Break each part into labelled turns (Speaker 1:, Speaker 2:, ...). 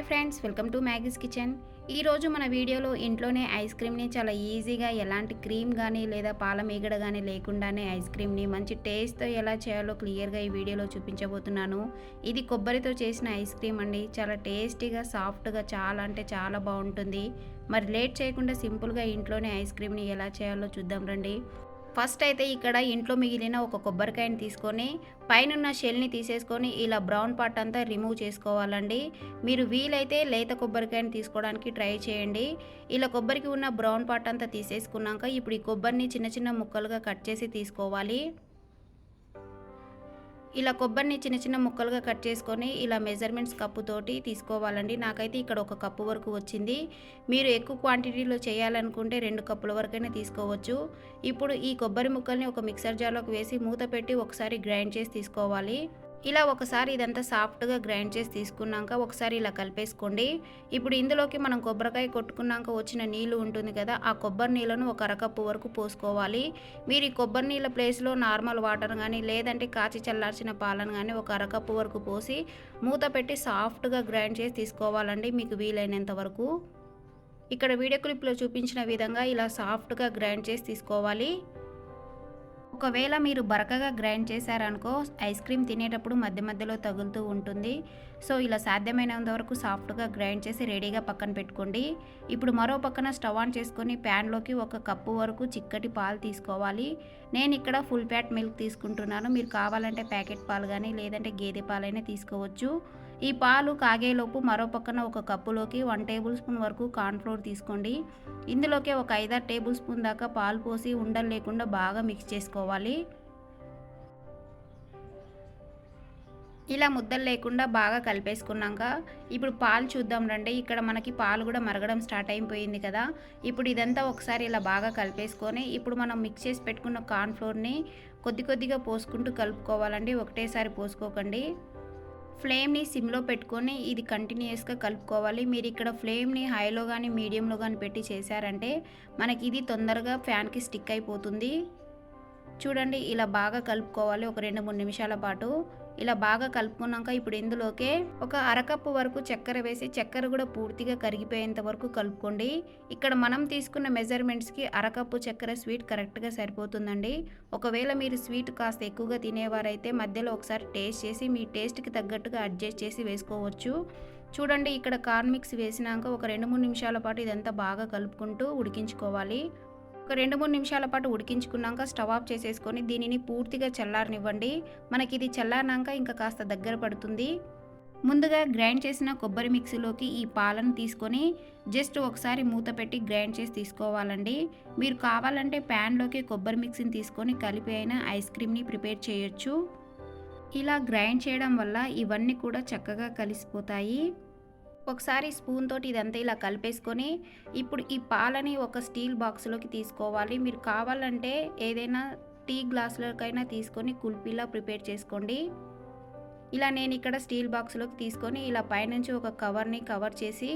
Speaker 1: hi friends welcome to Maggie's kitchen ఈరోజు మన వీడియోలో ఇంట్లోనే ఐస్ క్రీమ్ని చాలా ఈజీగా ఎలాంటి క్రీమ్ కానీ లేదా పాల మీగడ కానీ లేకుండానే ఐస్ క్రీమ్ని మంచి టేస్ట్తో ఎలా చేయాలో క్లియర్గా ఈ వీడియోలో చూపించబోతున్నాను ఇది కొబ్బరితో చేసిన ఐస్ క్రీమ్ అండి చాలా టేస్టీగా సాఫ్ట్గా చాలా అంటే చాలా బాగుంటుంది మరి లేట్ చేయకుండా సింపుల్గా ఇంట్లోనే ఐస్ క్రీమ్ని ఎలా చేయాలో చూద్దాం రండి ఫస్ట్ అయితే ఇక్కడ ఇంట్లో మిగిలిన ఒక కొబ్బరికాయని తీసుకొని పైనున్న షెల్ని తీసేసుకొని ఇలా బ్రౌన్ పార్ట్ అంతా రిమూవ్ చేసుకోవాలండి మీరు వీలైతే లేత కొబ్బరికాయని తీసుకోవడానికి ట్రై చేయండి ఇలా కొబ్బరికి ఉన్న బ్రౌన్ పార్ట్ అంతా తీసేసుకున్నాక ఇప్పుడు ఈ కొబ్బరిని చిన్న చిన్న ముక్కలుగా కట్ చేసి తీసుకోవాలి ఇలా కొబ్బరిని చిన్న చిన్న ముక్కలుగా కట్ చేసుకొని ఇలా మెజర్మెంట్స్ కప్పుతోటి తీసుకోవాలండి నాకైతే ఇక్కడ ఒక కప్పు వరకు వచ్చింది మీరు ఎక్కువ క్వాంటిటీలో చేయాలనుకుంటే రెండు కప్పుల వరకైనా తీసుకోవచ్చు ఇప్పుడు ఈ కొబ్బరి ముక్కల్ని ఒక మిక్సర్ జార్లోకి వేసి మూత పెట్టి ఒకసారి గ్రైండ్ చేసి తీసుకోవాలి ఇలా ఒకసారి ఇదంతా సాఫ్ట్గా గ్రైండ్ చేసి తీసుకున్నాక ఒకసారి ఇలా కలిపేసుకోండి ఇప్పుడు ఇందులోకి మనం కొబ్బరికాయ కొట్టుకున్నాక వచ్చిన నీళ్ళు ఉంటుంది కదా ఆ కొబ్బరి నీళ్ళను ఒక అరకప్పు వరకు పోసుకోవాలి మీరు ఈ కొబ్బరి నీళ్ళ ప్లేస్లో నార్మల్ వాటర్ కానీ లేదంటే కాచి చల్లార్చిన పాలను కానీ ఒక అరకప్పు వరకు పోసి మూత పెట్టి సాఫ్ట్గా గ్రైండ్ చేసి తీసుకోవాలండి మీకు వీలైనంత వరకు ఇక్కడ వీడియో క్లిప్లో చూపించిన విధంగా ఇలా సాఫ్ట్గా గ్రైండ్ చేసి తీసుకోవాలి ఒకవేళ మీరు బరకగా గ్రైండ్ చేశారనుకో ఐస్ క్రీమ్ తినేటప్పుడు మధ్య మధ్యలో తగులుతూ ఉంటుంది సో ఇలా సాధ్యమైనంత వరకు సాఫ్ట్గా గ్రైండ్ చేసి రెడీగా పక్కన పెట్టుకోండి ఇప్పుడు మరో పక్కన స్టవ్ ఆన్ చేసుకొని ప్యాన్లోకి ఒక కప్పు వరకు చిక్కటి పాలు తీసుకోవాలి నేను ఇక్కడ ఫుల్ ప్యాట్ మిల్క్ తీసుకుంటున్నాను మీరు కావాలంటే ప్యాకెట్ పాలు కానీ లేదంటే గేదె పాలైనా తీసుకోవచ్చు ఈ పాలు కాగేలోపు మరో పక్కన ఒక కప్పులోకి వన్ టేబుల్ స్పూన్ వరకు కార్న్ఫ్లోర్ తీసుకోండి ఇందులోకి ఒక ఐదారు టేబుల్ స్పూన్ దాకా పాలు పోసి ఉండలు లేకుండా బాగా మిక్స్ చేసుకోవాలి ఇలా ముద్దలు లేకుండా బాగా కలిపేసుకున్నాక ఇప్పుడు పాలు చూద్దాం రండి ఇక్కడ మనకి పాలు కూడా మరగడం స్టార్ట్ అయిపోయింది కదా ఇప్పుడు ఇదంతా ఒకసారి ఇలా బాగా కలిపేసుకొని ఇప్పుడు మనం మిక్స్ చేసి పెట్టుకున్న కార్న్ఫ్లోర్ని కొద్ది కొద్దిగా పోసుకుంటూ కలుపుకోవాలండి ఒకటేసారి పోసుకోకండి ఫ్లేమ్ని సిమ్లో పెట్టుకొని ఇది కంటిన్యూస్గా కలుపుకోవాలి మీరు ఇక్కడ ఫ్లేమ్ని హైలో కానీ మీడియంలో కానీ పెట్టి చేశారంటే మనకి ఇది తొందరగా ఫ్యాన్కి స్టిక్ అయిపోతుంది చూడండి ఇలా బాగా కలుపుకోవాలి ఒక రెండు మూడు నిమిషాల పాటు ఇలా బాగా కలుపుకున్నాక ఇప్పుడు ఇందులోకే ఒక అరకప్పు వరకు చక్కెర వేసి చక్కెర కూడా పూర్తిగా కరిగిపోయేంత వరకు కలుపుకోండి ఇక్కడ మనం తీసుకున్న మెజర్మెంట్స్కి అరకప్పు చక్కెర స్వీట్ కరెక్ట్గా సరిపోతుందండి ఒకవేళ మీరు స్వీట్ కాస్త ఎక్కువగా తినేవారైతే మధ్యలో ఒకసారి టేస్ట్ చేసి మీ టేస్ట్కి తగ్గట్టుగా అడ్జస్ట్ చేసి వేసుకోవచ్చు చూడండి ఇక్కడ కార్న్ మిక్స్ వేసినాక ఒక రెండు మూడు నిమిషాల పాటు ఇదంతా బాగా కలుపుకుంటూ ఉడికించుకోవాలి ఒక రెండు మూడు నిమిషాల పాటు ఉడికించుకున్నాక స్టవ్ ఆఫ్ చేసేసుకొని దీనిని పూర్తిగా చల్లారనివ్వండి మనకి ఇది చల్లారినాక ఇంకా కాస్త దగ్గర పడుతుంది ముందుగా గ్రైండ్ చేసిన కొబ్బరి మిక్సీలోకి ఈ పాలను తీసుకొని జస్ట్ ఒకసారి మూత పెట్టి గ్రైండ్ చేసి తీసుకోవాలండి మీరు కావాలంటే ప్యాన్లోకి కొబ్బరి మిక్సీని తీసుకొని కలిపి అయిన ఐస్ క్రీమ్ని ప్రిపేర్ చేయొచ్చు ఇలా గ్రైండ్ చేయడం వల్ల ఇవన్నీ కూడా చక్కగా కలిసిపోతాయి ఒకసారి స్పూన్ తోటి ఇదంతా ఇలా కలిపేసుకొని ఇప్పుడు ఈ పాలని ఒక స్టీల్ బాక్స్లోకి తీసుకోవాలి మీరు కావాలంటే ఏదైనా టీ గ్లాసులకైనా తీసుకొని కుల్పీలా ప్రిపేర్ చేసుకోండి ఇలా నేను ఇక్కడ స్టీల్ బాక్స్లోకి తీసుకొని ఇలా పైనుంచి ఒక కవర్ని కవర్ చేసి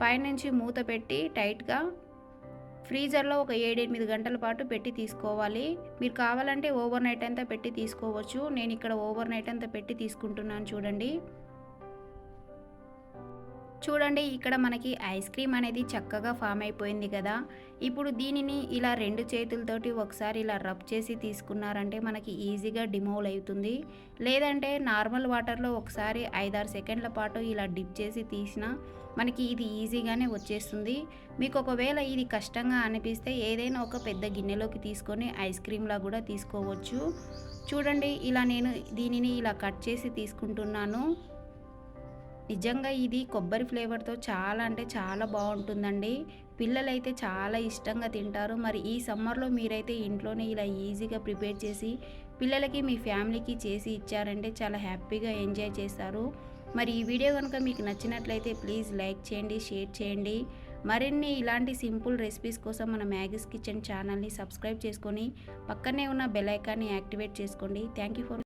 Speaker 1: పైనుంచి మూత పెట్టి టైట్గా ఫ్రీజర్లో ఒక ఏడెనిమిది గంటల పాటు పెట్టి తీసుకోవాలి మీరు కావాలంటే ఓవర్ నైట్ అంతా పెట్టి తీసుకోవచ్చు నేను ఇక్కడ ఓవర్ నైట్ అంతా పెట్టి తీసుకుంటున్నాను చూడండి చూడండి ఇక్కడ మనకి ఐస్ క్రీమ్ అనేది చక్కగా ఫామ్ అయిపోయింది కదా ఇప్పుడు దీనిని ఇలా రెండు చేతులతోటి ఒకసారి ఇలా రబ్ చేసి తీసుకున్నారంటే మనకి ఈజీగా డిమోల్ అవుతుంది లేదంటే నార్మల్ వాటర్లో ఒకసారి ఐదారు సెకండ్ల పాటు ఇలా డిప్ చేసి తీసినా మనకి ఇది ఈజీగానే వచ్చేస్తుంది మీకు ఒకవేళ ఇది కష్టంగా అనిపిస్తే ఏదైనా ఒక పెద్ద గిన్నెలోకి తీసుకొని ఐస్ క్రీమ్లా కూడా తీసుకోవచ్చు చూడండి ఇలా నేను దీనిని ఇలా కట్ చేసి తీసుకుంటున్నాను నిజంగా ఇది కొబ్బరి ఫ్లేవర్తో చాలా అంటే చాలా బాగుంటుందండి పిల్లలైతే చాలా ఇష్టంగా తింటారు మరి ఈ సమ్మర్లో మీరైతే ఇంట్లోనే ఇలా ఈజీగా ప్రిపేర్ చేసి పిల్లలకి మీ ఫ్యామిలీకి చేసి ఇచ్చారంటే చాలా హ్యాపీగా ఎంజాయ్ చేస్తారు మరి ఈ వీడియో కనుక మీకు నచ్చినట్లయితే ప్లీజ్ లైక్ చేయండి షేర్ చేయండి మరిన్ని ఇలాంటి సింపుల్ రెసిపీస్ కోసం మన మ్యాగీస్ కిచెన్ ఛానల్ని సబ్స్క్రైబ్ చేసుకొని పక్కనే ఉన్న బెల్ ఐకాన్ని యాక్టివేట్ చేసుకోండి థ్యాంక్ యూ ఫర్